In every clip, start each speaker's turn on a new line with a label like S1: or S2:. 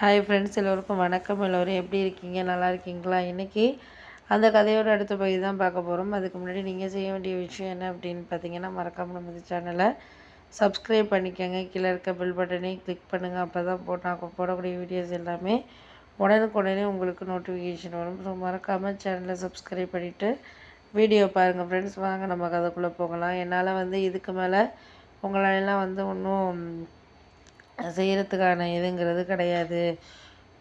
S1: hi friends எல்லோருக்கும் வணக்கம் எல்லோரும் எப்படி இருக்கீங்க நல்லா இருக்கீங்களா இன்றைக்கி அந்த கதையோட அடுத்த பகுதி தான் பார்க்க போகிறோம் அதுக்கு முன்னாடி நீங்கள் செய்ய வேண்டிய விஷயம் என்ன அப்படின்னு பார்த்தீங்கன்னா மறக்காமல் நம்ம இந்த சேனலை சப்ஸ்கிரைப் பண்ணிக்கோங்க கீழே இருக்க பில் பட்டனை கிளிக் பண்ணுங்கள் அப்போ தான் போட்டால் போடக்கூடிய வீடியோஸ் எல்லாமே உடனுக்குடனே உங்களுக்கு நோட்டிஃபிகேஷன் வரும் ஸோ மறக்காமல் சேனலை சப்ஸ்கிரைப் பண்ணிவிட்டு வீடியோ பாருங்கள் ஃப்ரெண்ட்ஸ் வாங்க நம்ம கதைக்குள்ளே போகலாம் என்னால் வந்து இதுக்கு மேலே உங்களாலெல்லாம் வந்து ஒன்றும் செய்கிறதுக்கான இதுங்கிறது கிடையாது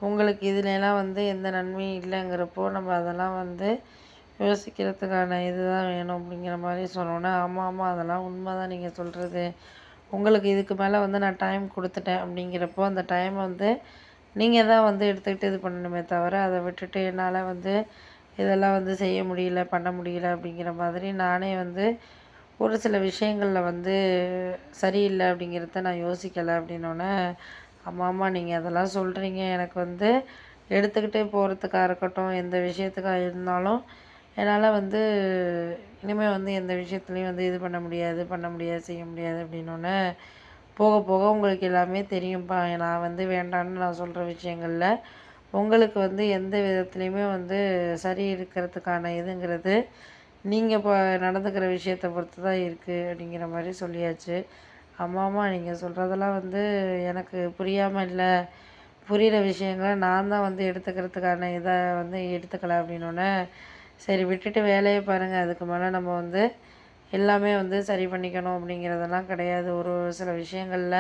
S1: உங்களுக்கு இதுலலாம் வந்து எந்த நன்மையும் இல்லைங்கிறப்போ நம்ம அதெல்லாம் வந்து யோசிக்கிறதுக்கான இது தான் வேணும் அப்படிங்கிற மாதிரி சொன்னோன்னே ஆமாம் ஆமாம் அதெல்லாம் உண்மை தான் நீங்கள் சொல்கிறது உங்களுக்கு இதுக்கு மேலே வந்து நான் டைம் கொடுத்துட்டேன் அப்படிங்கிறப்போ அந்த டைம் வந்து நீங்கள் தான் வந்து எடுத்துக்கிட்டு இது பண்ணணுமே தவிர அதை விட்டுட்டு என்னால் வந்து இதெல்லாம் வந்து செய்ய முடியல பண்ண முடியல அப்படிங்கிற மாதிரி நானே வந்து ஒரு சில விஷயங்களில் வந்து சரியில்லை அப்படிங்கிறத நான் யோசிக்கலை அப்படின்னோடனே ஆமாம் ஆமாம் நீங்கள் அதெல்லாம் சொல்கிறீங்க எனக்கு வந்து எடுத்துக்கிட்டே போகிறதுக்காக இருக்கட்டும் எந்த விஷயத்துக்காக இருந்தாலும் என்னால் வந்து இனிமேல் வந்து எந்த விஷயத்துலையும் வந்து இது பண்ண முடியாது பண்ண முடியாது செய்ய முடியாது அப்படின்னோடனே போக போக உங்களுக்கு எல்லாமே தெரியும்ப்பா நான் வந்து வேண்டான்னு நான் சொல்கிற விஷயங்களில் உங்களுக்கு வந்து எந்த விதத்துலேயுமே வந்து சரி இருக்கிறதுக்கான இதுங்கிறது நீங்கள் இப்போ நடந்துக்கிற விஷயத்தை பொறுத்து தான் இருக்குது அப்படிங்கிற மாதிரி சொல்லியாச்சு ஆமாம்மா நீங்கள் சொல்கிறதெல்லாம் வந்து எனக்கு புரியாமல் இல்லை புரிகிற விஷயங்களை நான் தான் வந்து எடுத்துக்கிறதுக்கான இதை வந்து எடுத்துக்கல அப்படின்னோடனே சரி விட்டுட்டு வேலையை பாருங்கள் அதுக்கு மேலே நம்ம வந்து எல்லாமே வந்து சரி பண்ணிக்கணும் அப்படிங்கிறதெல்லாம் கிடையாது ஒரு சில விஷயங்களில்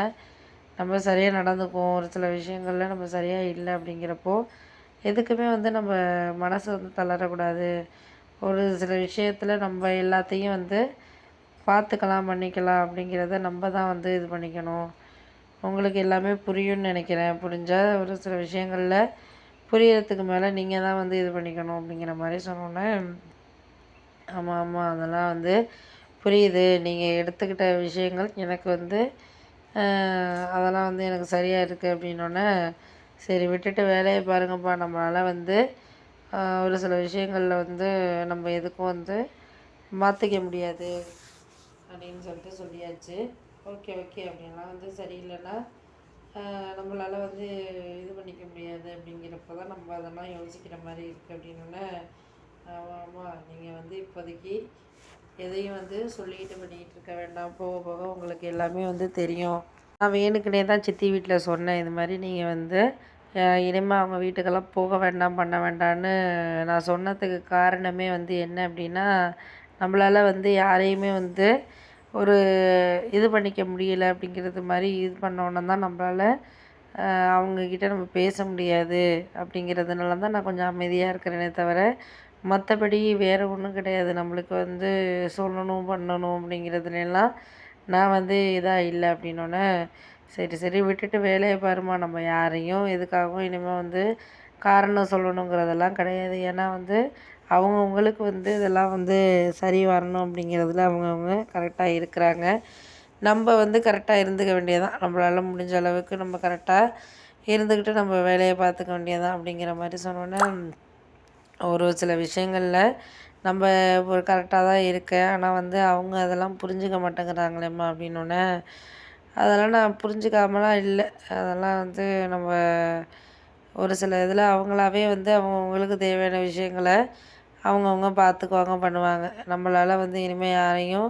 S1: நம்ம சரியாக நடந்துக்குவோம் ஒரு சில விஷயங்களில் நம்ம சரியாக இல்லை அப்படிங்கிறப்போ எதுக்குமே வந்து நம்ம மனசு வந்து தளரக்கூடாது ஒரு சில விஷயத்தில் நம்ம எல்லாத்தையும் வந்து பார்த்துக்கலாம் பண்ணிக்கலாம் அப்படிங்கிறத நம்ம தான் வந்து இது பண்ணிக்கணும் உங்களுக்கு எல்லாமே புரியும்னு நினைக்கிறேன் புரிஞ்சால் ஒரு சில விஷயங்களில் புரியறதுக்கு மேலே நீங்கள் தான் வந்து இது பண்ணிக்கணும் அப்படிங்கிற மாதிரி சொன்னோன்னே ஆமாம் ஆமாம் அதெல்லாம் வந்து புரியுது நீங்கள் எடுத்துக்கிட்ட விஷயங்கள் எனக்கு வந்து அதெல்லாம் வந்து எனக்கு சரியாக இருக்குது அப்படின்னோடனே சரி விட்டுட்டு வேலையை பாருங்கப்பா நம்மளால் வந்து ஒரு சில விஷயங்களில் வந்து நம்ம எதுக்கும் வந்து மாற்றிக்க முடியாது அப்படின்னு சொல்லிட்டு சொல்லியாச்சு ஓகே ஓகே அப்படின்லாம் வந்து சரியில்லைன்னா நம்மளால் வந்து இது பண்ணிக்க முடியாது அப்படிங்கிறப்ப தான் நம்ம அதெல்லாம் யோசிக்கிற மாதிரி இருக்குது அப்படின்னோடனே ஆமாம் நீங்கள் வந்து இப்போதைக்கு எதையும் வந்து சொல்லிக்கிட்டு பண்ணிக்கிட்டு இருக்க வேண்டாம் போக போக உங்களுக்கு எல்லாமே வந்து தெரியும் நான் வேணுக்குனே தான் சித்தி வீட்டில் சொன்னேன் இது மாதிரி நீங்கள் வந்து இனிமேல் அவங்க வீட்டுக்கெல்லாம் போக வேண்டாம் பண்ண வேண்டாம்னு நான் சொன்னதுக்கு காரணமே வந்து என்ன அப்படின்னா நம்மளால் வந்து யாரையுமே வந்து ஒரு இது பண்ணிக்க முடியலை அப்படிங்கிறது மாதிரி இது பண்ணோன்னே தான் நம்மளால் அவங்கக்கிட்ட நம்ம பேச முடியாது அப்படிங்கிறதுனால தான் நான் கொஞ்சம் அமைதியாக இருக்கிறேனே தவிர மற்றபடி வேறு ஒன்றும் கிடையாது நம்மளுக்கு வந்து சொல்லணும் பண்ணணும் அப்படிங்கிறதுலாம் நான் வந்து இதாக இல்லை அப்படின்னோடனே சரி சரி விட்டுட்டு வேலையை பாருமா நம்ம யாரையும் எதுக்காகவும் இனிமேல் வந்து காரணம் சொல்லணுங்கிறதெல்லாம் கிடையாது ஏன்னா வந்து அவங்கவுங்களுக்கு வந்து இதெல்லாம் வந்து சரி வரணும் அப்படிங்கிறதுல அவங்கவுங்க கரெக்டாக இருக்கிறாங்க நம்ம வந்து கரெக்டாக இருந்துக்க வேண்டியதான் நம்மளால் முடிஞ்ச அளவுக்கு நம்ம கரெக்டாக இருந்துக்கிட்டு நம்ம வேலையை பார்த்துக்க வேண்டியதான் அப்படிங்கிற மாதிரி சொன்னோன்னே ஒரு சில விஷயங்களில் நம்ம ஒரு கரெக்டாக தான் இருக்கேன் ஆனால் வந்து அவங்க அதெல்லாம் புரிஞ்சுக்க மாட்டேங்கிறாங்களேம்மா அப்படின்னோடனே அதெல்லாம் நான் புரிஞ்சுக்காமலாம் இல்லை அதெல்லாம் வந்து நம்ம ஒரு சில இதில் அவங்களாவே வந்து அவங்கவுங்களுக்கு தேவையான விஷயங்கள அவங்கவுங்க பார்த்துக்குவாங்க பண்ணுவாங்க நம்மளால் வந்து இனிமேல் யாரையும்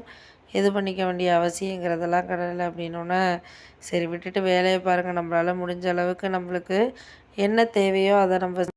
S1: இது பண்ணிக்க வேண்டிய அவசியங்கிறதெல்லாம் கிடையாது அப்படின்னோடனே சரி விட்டுட்டு வேலையை பாருங்கள் நம்மளால் முடிஞ்ச அளவுக்கு நம்மளுக்கு என்ன தேவையோ அதை நம்ம